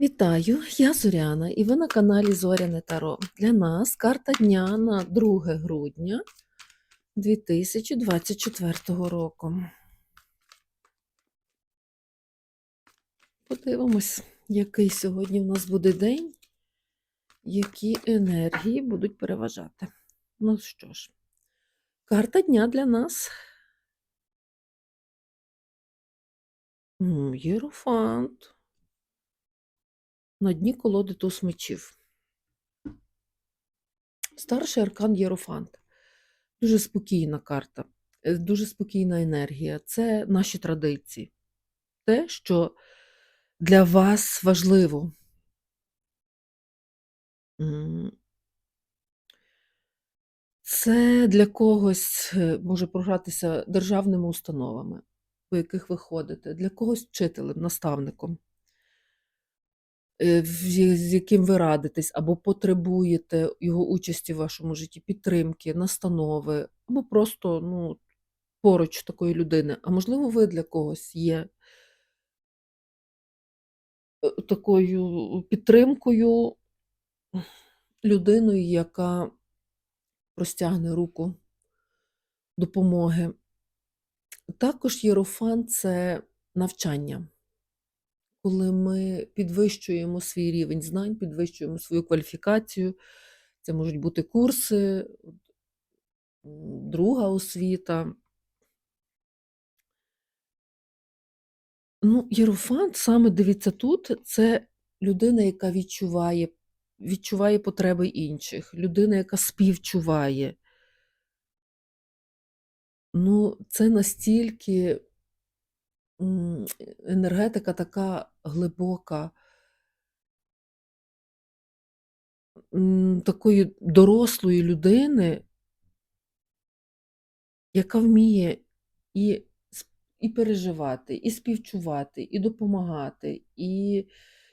Вітаю, я Зоряна, і ви на каналі Зоряне Таро. Для нас карта дня на 2 грудня 2024 року. Подивимось, який сьогодні в нас буде день, які енергії будуть переважати. Ну що ж, карта дня для нас. Єрофант. На дні колоди туз мечів. Старший аркан Єрофант. Дуже спокійна карта, е, дуже спокійна енергія. Це наші традиції. Те, що для вас важливо. Це для когось е, може програтися державними установами, по яких ви ходите, для когось вчителем, наставником. Е, з яким ви радитесь, або потребуєте його участі в вашому житті, підтримки, настанови, або просто ну, поруч такої людини. А можливо, ви для когось є е, такою підтримкою, людиною, яка простягне руку допомоги. Також єрофан це навчання. Коли ми підвищуємо свій рівень знань, підвищуємо свою кваліфікацію, це можуть бути курси, друга освіта. Ну, єрофант, саме дивіться тут, це людина, яка відчуває, відчуває потреби інших, людина, яка співчуває. Ну, це настільки енергетика така глибока, такої дорослої людини, яка вміє і, і переживати, і співчувати, і допомагати, і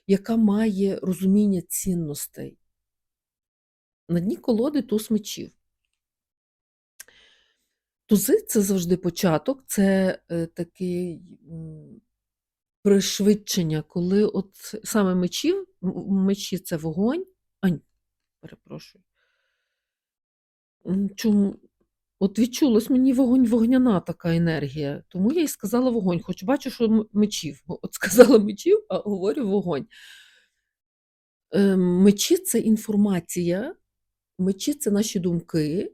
яка має розуміння цінностей. На дні колоди туз мечів. Тузи це завжди початок, це е, такий пришвидшення, коли от саме мечів, мечі це вогонь. Ань, перепрошую. Чому? От відчулось мені вогонь, вогняна така енергія, тому я й сказала вогонь, хоч бачу, що мечів. От сказала мечів, а говорю вогонь. Е, Мечі це інформація, мечі це наші думки,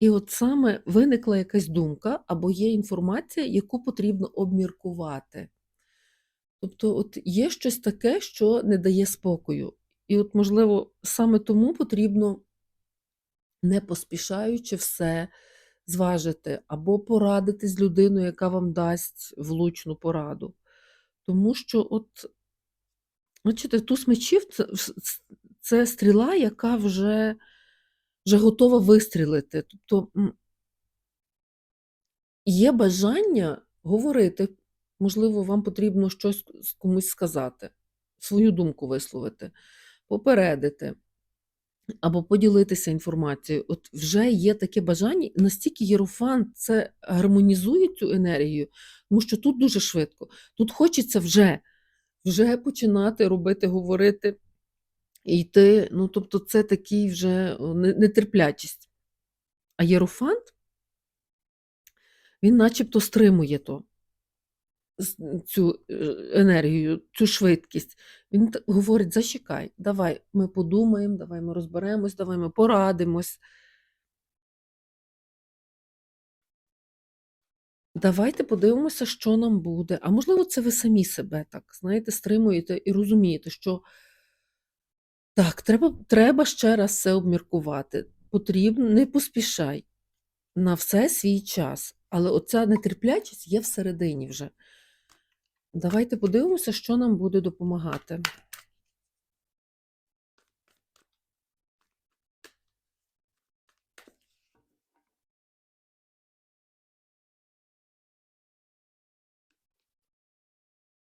І от саме виникла якась думка або є інформація, яку потрібно обміркувати. Тобто, от є щось таке, що не дає спокою. І от, можливо, саме тому потрібно, не поспішаючи все зважити, або порадити з людиною, яка вам дасть влучну пораду. Тому що, от, бачите, туз мечів це, це стріла, яка вже, вже готова вистрілити. Тобто, Є бажання говорити, можливо, вам потрібно щось комусь сказати, свою думку висловити, попередити або поділитися інформацією. От вже є таке бажання, настільки єрофан це гармонізує цю енергію, тому що тут дуже швидко. Тут хочеться вже, вже починати робити, говорити йти. Ну, тобто, це такий вже нетерплячість. А єрофант, він начебто стримує то. цю е, енергію, цю швидкість. Він говорить: зачекай, давай ми подумаємо, давай ми розберемось, давай ми порадимось. Давайте подивимося, що нам буде. А можливо, це ви самі себе так, знаєте, стримуєте і розумієте, що так, треба, треба ще раз все обміркувати. Потрібно, не поспішай на все свій час. Але оця нетерплячість є всередині вже. Давайте подивимося, що нам буде допомагати.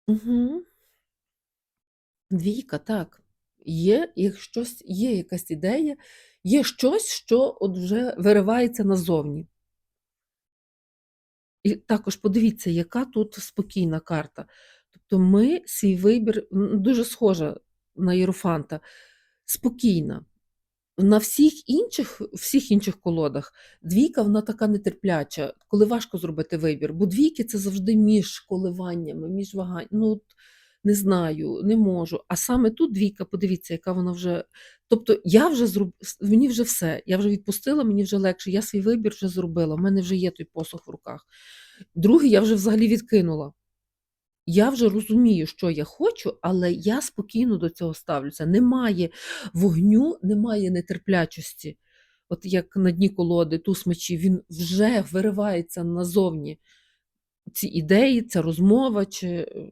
Угу. Двійка, так. Є, як щось, є якась ідея, є щось, що от вже виривається назовні. І також подивіться, яка тут спокійна карта. Тобто ми свій вибір дуже схожа на Єрофанта, спокійна. На всіх інших, всіх інших колодах двійка вона така нетерпляча, коли важко зробити вибір. Бо двійки це завжди між коливаннями, між ваганнями. Ну, не знаю, не можу. А саме тут двійка, подивіться, яка вона вже. Тобто я вже зроб... мені вже все. Я вже відпустила, мені вже легше. Я свій вибір вже зробила. У мене вже є той посох в руках. Другий я вже взагалі відкинула. Я вже розумію, що я хочу, але я спокійно до цього ставлюся. Немає вогню, немає нетерплячості. От як на дні колоди, туз мечів, він вже виривається назовні. Ці ідеї, ця розмова, чи е,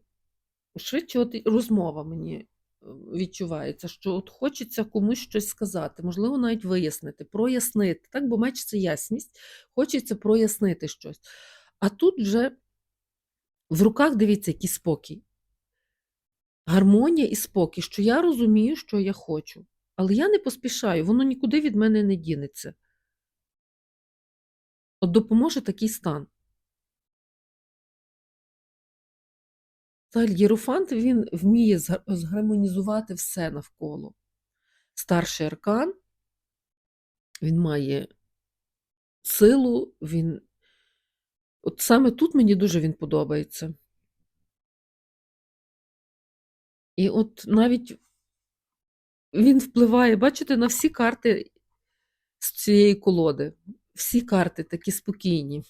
швидше от розмова мені е, відчувається, що от хочеться комусь щось сказати, можливо, навіть вияснити, прояснити. Так, бо меч це ясність, хочеться прояснити щось. А тут вже в руках, дивіться, який спокій. Гармонія і спокій, що я розумію, що я хочу. Але я не поспішаю, воно нікуди від мене не дінеться. От допоможе такий стан. Взагалі, Єрофант він вміє згармонізувати все навколо. Старший аркан, він має силу, він. От саме тут мені дуже він подобається. І от навіть він впливає, бачите, на всі карти з цієї колоди. Всі карти такі спокійні.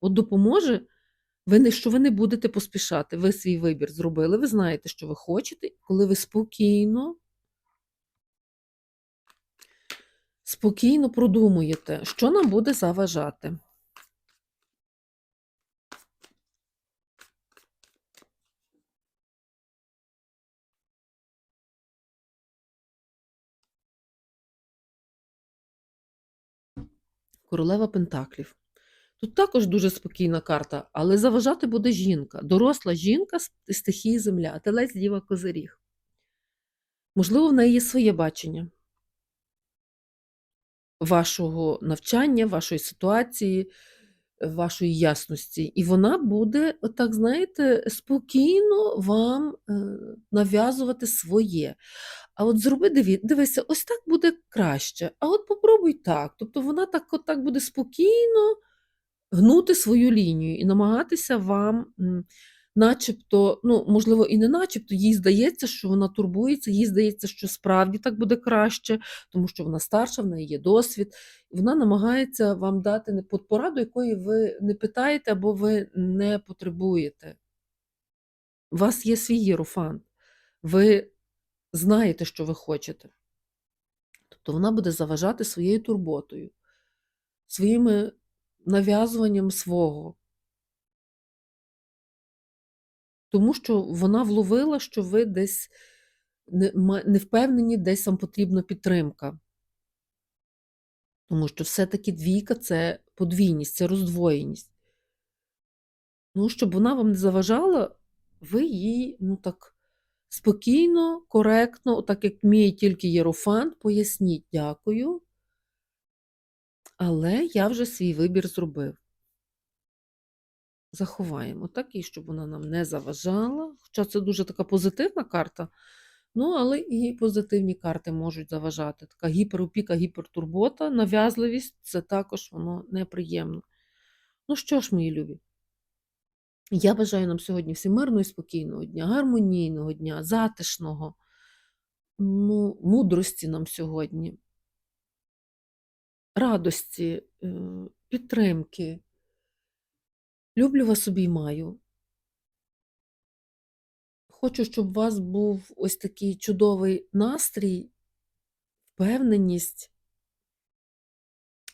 От допоможе, ви не, що ви не будете поспішати. Ви свій вибір зробили, ви знаєте, що ви хочете, коли ви спокійно, спокійно продумуєте, що нам буде заважати. Королева Пентаклів. Тут також дуже спокійна карта, але заважати буде жінка. Доросла жінка з стихії земля, телець діва козиріг. Можливо, в неї є своє бачення вашого навчання, вашої ситуації, вашої ясності. І вона буде, отак, знаєте, спокійно вам е, нав'язувати своє. А от зроби, дивися, ось так буде краще. А от попробуй так. Тобто вона так, от так буде спокійно гнути свою лінію і намагатися вам, начебто, ну, можливо, і не начебто, їй здається, що вона турбується, їй здається, що справді так буде краще, тому що вона старша, в неї є досвід. Вона намагається вам дати пораду, якої ви не питаєте або ви не потребуєте. У вас є свій єрофант. Ви знаєте, що ви хочете. Тобто вона буде заважати своєю турботою, своїми нав'язуванням свого. Тому що вона вловила, що ви десь не, впевнені, десь вам потрібна підтримка. Тому що все-таки двійка це подвійність, це роздвоєність. Ну, щоб вона вам не заважала, ви їй, ну так, спокійно, коректно, так як вміє тільки єрофант, поясніть, дякую. Але я вже свій вибір зробив. Заховаємо такий, щоб вона нам не заважала. Хоча це дуже така позитивна карта. Ну, але і позитивні карти можуть заважати. Така гіперопіка, гіпертурбота, нав'язливість це також воно неприємно. Ну що ж, мої любі, я бажаю нам сьогодні всім мирного і спокійного дня, гармонійного дня, затишного, ну, мудрості нам сьогодні, радості, е, підтримки. Люблю вас обіймаю. Хочу, щоб у вас був ось такий чудовий настрій, впевненість,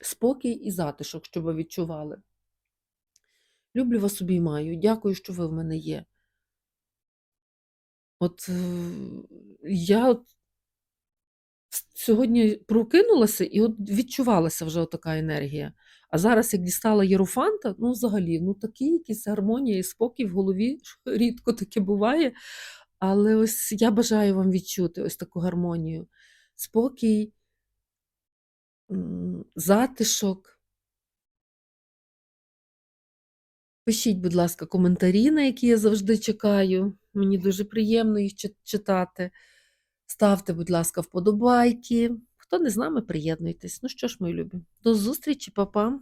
спокій і затишок, щоб ви відчували. Люблю вас обіймаю. Дякую, що ви в мене є. От е, я сьогодні прокинулася і от відчувалася вже така енергія. А зараз, як дістала Єрофанта, ну взагалі, ну такі якісь гармонія і спокій в голові рідко таке буває. Але ось я бажаю вам відчути ось таку гармонію. Спокій, затишок, Пишіть, будь ласка, коментарі, на які я завжди чекаю. Мені дуже приємно їх читати. Ставте, будь ласка, вподобайки. Хто не з нами, приєднуйтесь. Ну що ж, мої любі, до зустрічі, па-па.